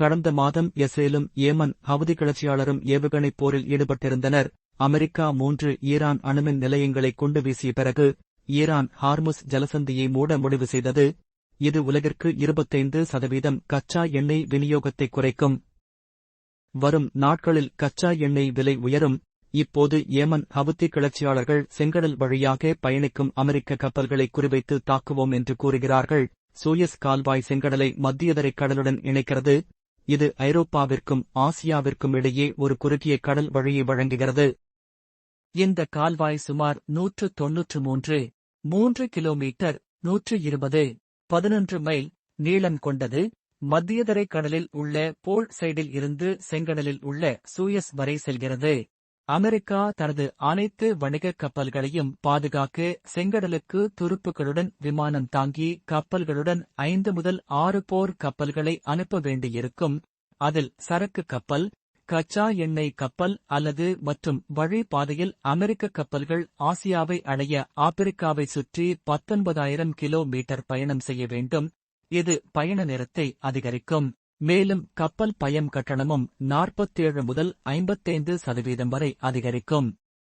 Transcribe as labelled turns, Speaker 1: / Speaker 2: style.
Speaker 1: கடந்த மாதம் எஸ்ரேலும் Yemen Houthi கிளர்ச்சியாளரும் ஏவுகணைப் போரில் ஈடுபட்டிருந்தனர். அமெரிக்கா மூன்று ஈரான் அணுமின் நிலையங்களை கொண்டு வீசிய பிறகு ஈரான் ஹார்முஸ் ஜலசந்தியை மூட முடிவு செய்தது. இது உலகிற்கு இருபத்தைந்து சதவீதம் கச்சா எண்ணெய் விநியோகத்தை குறைக்கும். வரும் நாட்களில் கச்சா எண்ணெய் விலை உயரும். இப்போது ஏமன் ஹவுத்தி கிளர்ச்சியாளர்கள் செங்கடல் வழியாக பயணிக்கும் அமெரிக்க கப்பல்களை குறிவைத்து தாக்குவோம் என்று கூறுகிறார்கள். சூயஸ் கால்வாய் செங்கடலை மத்தியதரை கடலுடன் இணைக்கிறது. இது ஐரோப்பாவிற்கும் ஆசியாவிற்கும் இடையே ஒரு குறுகிய கடல் வழியை வழங்குகிறது. இந்த கால்வாய் சுமார் நூற்று தொன்னூற்று மூன்று மூன்று கிலோமீட்டர் நூற்று இருபது பதினொன்று மைல் நீளம் கொண்டது. மத்தியதரை கடலில் உள்ள போல் சைடில் இருந்து செங்கடலில் உள்ள சூயஸ் வரை செல்கிறது. அமெரிக்கா தனது அனைத்து வணிகக் கப்பல்களையும் பாதுகாக்க செங்கடலுக்கு துருப்புகளுடன் விமானம் தாங்கி கப்பல்களுடன் ஐந்து முதல் ஆறு போர் கப்பல்களை அனுப்ப வேண்டியிருக்கும். அதில் சரக்கு கப்பல் கச்சா எண்ணெய் கப்பல் அல்லது மற்றும் வழிபாதையில் அமெரிக்க கப்பல்கள் ஆசியாவை அடைய ஆப்பிரிக்காவை சுற்றி பத்தொன்பதாயிரம் கிலோ மீட்டர் பயணம் செய்ய வேண்டும். இது பயண நேரத்தை அதிகரிக்கும். மேலும் கப்பல் பயம் கட்டணமும் நாற்பத்தேழு முதல் ஐம்பத்தைந்து சதவீதம் வரை அதிகரிக்கும்.